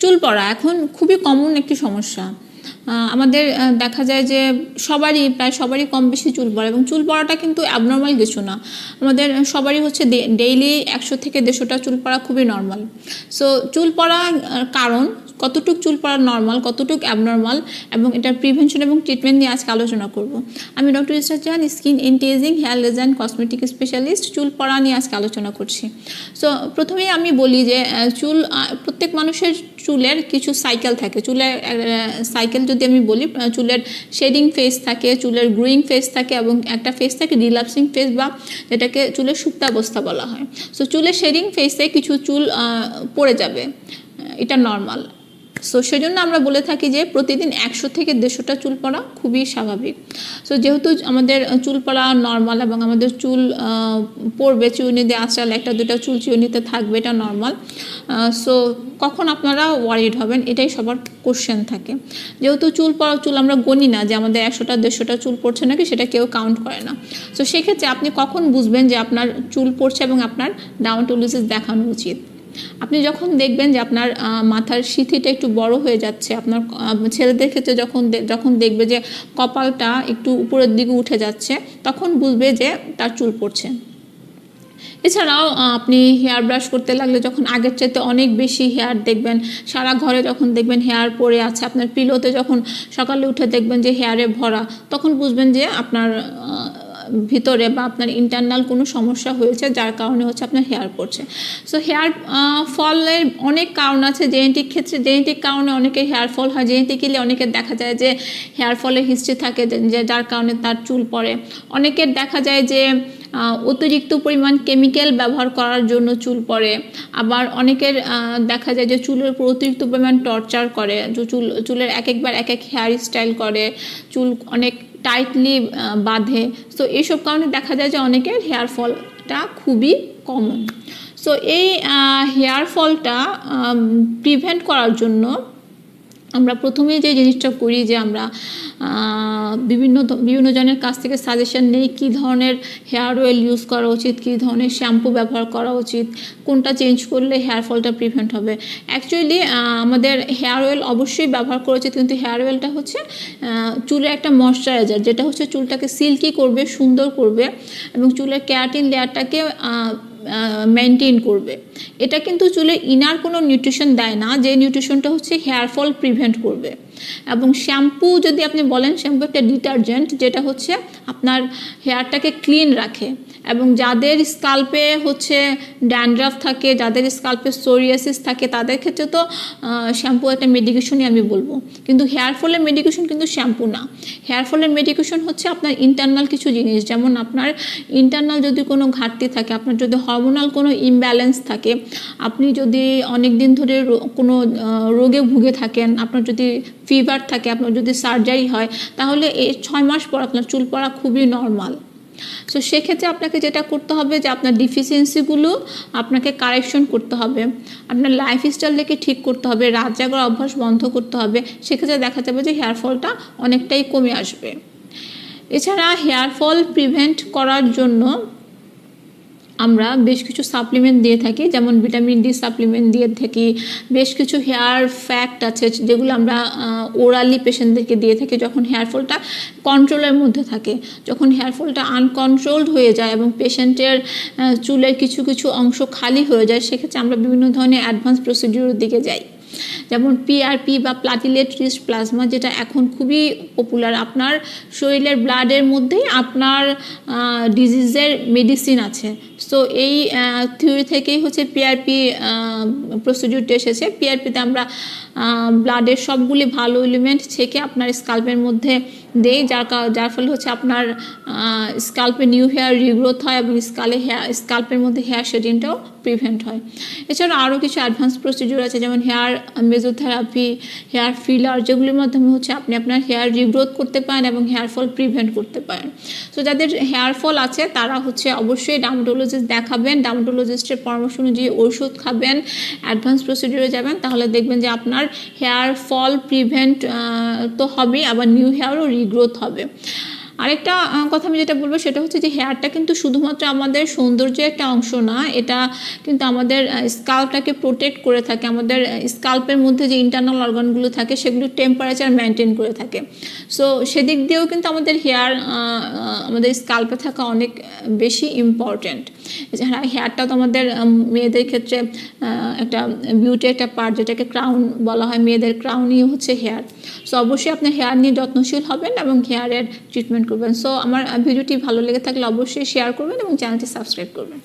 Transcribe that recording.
চুল পড়া এখন খুবই কমন একটি সমস্যা। আমাদের দেখা যায় যে সবারই, প্রায় সবারই কম বেশি চুল পড়া এবং চুল পড়াটা কিন্তু অ্যাবনর্মাল কিছু না। আমাদের সবারই হচ্ছে ডেইলি একশো থেকে দেড়শোটা চুল পড়া খুবই নর্মাল সো চুল পড়া কারণ কতটুক চুল পড়া নর্মাল কতটুক অ্যাবনর্মাল এবং এটার প্রিভেনশন এবং ট্রিটমেন্ট নিয়ে আজকে আলোচনা করব। আমি doctor Israt Jahan skin anti ageing hair laser cosmetic specialist চুল পড়া নিয়ে আজকে আলোচনা করছি। সো প্রথমেই আমি বলি যে চুল প্রত্যেক মানুষের চুলের কিছু সাইকেল থাকে। চুলের সাইকেল যদি আমি বলি চুলের শেডিং ফেস থাকে, চুলের গ্রোয়িং ফেস থাকে এবং একটা ফেস থাকে রিল্যাপসিং ফেস বা যেটাকে চুলের সুপ্তাবস্থা বলা হয়। সো চুলের শেডিং ফেসে কিছু চুল পড়ে যাবে। এটা নর্মাল সো সেজন্য আমরা বলে থাকি যে প্রতিদিন একশো থেকে দেড়শোটা চুল পড়া খুবই স্বাভাবিক। সো যেহেতু আমাদের চুল পড়া নর্মাল এবং আমাদের চুল পড়বে চিউনি দিয়ে আসাল একটা দুটা চুল চিউনিতে থাকবে, এটা নর্মাল সো কখন আপনারা ওয়ারিড হবেন? এটাই সবার কোশ্চেন থাকে। যেহেতু চুল পড়া, চুল আমরা গণি না যে আমাদের একশোটা, দেড়শোটা চুল পড়ছে নাকি, সেটা কেউ কাউন্ট করে না। সো সেক্ষেত্রে আপনি কখন বুঝবেন যে আপনার চুল পড়ছে এবং আপনার ডাউনটোলিসিস দেখানো উচিত? আপনি যখন দেখবেন যে আপনার মাথার সিথিটা একটু বড় হয়ে যাচ্ছে, আপনার ছেলেদের ক্ষেত্রে যখন যখন দেখবে যে কপালটা একটু উপরের দিকে উঠে যাচ্ছে, তখন বুঝবে যে তার চুল পড়ছে। এছাড়াও আপনি হেয়ার ব্রাশ করতে লাগলে যখন আগের চাইতে অনেক বেশি হেয়ার দেখবেন, সারা ঘরে যখন দেখবেন হেয়ার পরে আছে, আপনার পিলোতে যখন সকালে উঠে দেখবেন যে হেয়ারে ভরা, তখন বুঝবেন যে আপনার ভিতরে বা আপনার ইন্টারনাল কোনো সমস্যা হয়েছে, যার কারণে হচ্ছে আপনার হেয়ার পড়ছে। সো হেয়ার ফলের অনেক কারণ আছে। জেনেটিক ক্ষেত্রে জেনেটিক কারণে অনেকের হেয়ার ফল হয়। জেনেটিক্যালি অনেকের দেখা যায় যে হেয়ার ফলের হিস্ট্রি থাকে, যে যার কারণে তার চুল পড়ে। অনেকের দেখা যায় যে অতিরিক্ত পরিমাণ কেমিক্যাল ব্যবহার করার জন্য চুল পড়ে। আবার অনেকের দেখা যায় যে চুলের উপর অতিরিক্ত পরিমাণ টর্চার করে। চুল, চুলের এক একবার এক এক হেয়ার স্টাইল করে। চুল অনেক টাইটলি বাঁধে। সো এইসব কারণে দেখা যায় যে অনেকের হেয়ার ফলটা খুবই কমন সো এই হেয়ার ফলটা প্রিভেন্ট করার জন্য আমরা প্রথমে যে জিনিসটা করি যে আমরা বিভিন্ন বিভিন্ন জনের কাছ থেকে সাজেশন নেই কী ধরনের হেয়ার অয়েল ইউজ করা উচিত, কী ধরনের শ্যাম্পু ব্যবহার করা উচিত, কোনটা চেঞ্জ করলে হেয়ার ফলটা প্রিভেন্ট হবে। অ্যাকচুয়ালি আমাদের হেয়ার অয়েল অবশ্যই ব্যবহার করা উচিত, কিন্তু হেয়ার অয়েলটা হচ্ছে চুলের একটা ময়শ্চারাইজার যেটা হচ্ছে চুলটাকে সিল্কি করবে, সুন্দর করবে, এবং চুলের ক্যারাটিন লেয়ারটাকে মেনটেন করবে। এটা কিন্তু চুলে ইনার কোনো নিউট্রিশন দেয় না, যে নিউট্রিশনটা হচ্ছে হেয়ার ফল প্রিভেন্ট করবে। এবং শ্যাম্পু যদি আপনি বলেন শ্যাম্পু একটা ডিটারজেন্ট যেটা হচ্ছে আপনার হেয়ারটাকে ক্লিন রাখে। এবং যাদের স্কাল্পে হচ্ছে ড্যান্ড্রাফ থাকে, যাদের স্কাল্পে সোরিয়াসিস থাকে, তাদের ক্ষেত্রে তো শ্যাম্পু একটা মেডিকেশনই আমি বলব। কিন্তু হেয়ার ফলের মেডিকেশন কিন্তু শ্যাম্পু না। হেয়ার ফলের মেডিকেশন হচ্ছে আপনার ইন্টারনাল কিছু জিনিস। যেমন আপনার ইন্টারনাল যদি কোনো ঘাটতি থাকে, আপনার যদি হরমোনাল কোনো ইমব্যালেন্স থাকে, আপনি যদি অনেক দিন ধরে কোনো রোগে ভুগে থাকেন, আপনার যদি ফিভার থাকে, আপনার যদি সার্জারি হয়, তাহলে এই ছয় মাস পর আপনার চুল পড়া খুবই নর্মাল সো সেক্ষেত্রে আপনাকে যেটা করতে হবে যে আপনার ডিফিসিয়েন্সিগুলো আপনাকে কারেকশন করতে হবে। আপনার লাইফ স্টাইলটাকে ঠিক করতে হবে, রাত জাগার অভ্যাস বন্ধ করতে হবে। সেক্ষেত্রে দেখা যাবে যে হেয়ার ফলটা অনেকটাই কমে আসবে। এছাড়া হেয়ার ফল প্রিভেন্ট করার জন্য আমরা বেশ কিছু সাপ্লিমেন্ট দিয়ে থাকি, যেমন ভিটামিন ডি সাপ্লিমেন্ট দিয়ে থাকি, বেশ কিছু হেয়ার ফ্যাক্ট আছে যেগুলো আমরা ওরালি পেশেন্টদেরকে দিয়ে থাকি যখন হেয়ার ফলটা কন্ট্রোলের মধ্যে থাকে। যখন হেয়ার ফলটা আনকন্ট্রোলড হয়ে যায় এবং পেশেন্টের চুলের কিছু কিছু অংশ খালি হয়ে যায়, সেক্ষেত্রে আমরা বিভিন্ন ধরনের অ্যাডভান্স প্রসিডিউর দিকে যাই। যেমন পিআরপি বা প্লাটিলেট প্লাজমা যেটা এখন খুবই পপুলার আপনার শরীরের ব্লাডের মধ্যেই আপনার ডিজিজের মেডিসিন আছে। সো এই থিওরি থেকেই হচ্ছে পিআরপি প্রসিডিউরটা এসেছে। পিআরপিতে আমরা ব্লাডের সবগুলি ভালো এলিমেন্ট ছেঁকে আপনার স্কাল্পের মধ্যে দেই, যার যার ফলে হচ্ছে আপনার স্কাল্পে নিউ হেয়ার রিগ্রোথ হয় এবং স্কালে হেয়ার স্কাল্পের মধ্যে হেয়ার শেডিংটাও প্রিভেন্ট হয়। এছাড়া আরও কিছু অ্যাডভান্স প্রসিডিউর আছে, যেমন হেয়ার মেজোথেরাপি হেয়ার ফিলার যেগুলির মাধ্যমে হচ্ছে আপনি আপনার হেয়ার রিগ্রোথ করতে পারেন এবং হেয়ার ফল প্রিভেন্ট করতে পারেন। সো যাদের হেয়ার ফল আছে, তারা হচ্ছে অবশ্যই ডার্মাটোলজিস্ট দেখাবেন ডার্মাটোলজিস্টের পরামর্শ অনুযায়ী ওষুধ খাবেন অ্যাডভান্স প্রসিডিউরে যাবেন, তাহলে দেখবেন যে আপনার হেয়ার ফল প্রিভেন্ট তো হবেই, আবার নিউ হেয়ারও রিগ্রোথ হবে। আরেকটা কথা আমি যেটা বলব সেটা হচ্ছে যে হেয়ারটা কিন্তু শুধুমাত্র আমাদের সৌন্দর্যের একটা অংশ না, এটা কিন্তু আমাদের স্কাল্পটাকে প্রোটেক্ট করে থাকে, আমাদের স্কাল্পের মধ্যে যে ইন্টারনাল অর্গানগুলো থাকে সেগুলো টেম্পারেচার মেনটেন করে থাকে। সো সেদিক দিয়েও কিন্তু আমাদের হেয়ার আমাদের স্কাল্পে থাকা অনেক বেশি ইম্পর্ট্যান্ট এছাড়া হেয়ারটা তো আমাদের মেয়েদের ক্ষেত্রে একটা বিউটি একটা পার্ট যেটাকে ক্রাউন বলা হয়, মেয়েদের ক্রাউনই হচ্ছে হেয়ার সো অবশ্যই আপনি হেয়ার নিয়ে যত্নশীল হবেন এবং হেয়ারের ট্রিটমেন্ট করবেন। সো আমার ভিডিওটি ভালো লেগে থাকলে অবশ্যই শেয়ার করবেন এবং চ্যানেলটি সাবস্ক্রাইব করবেন।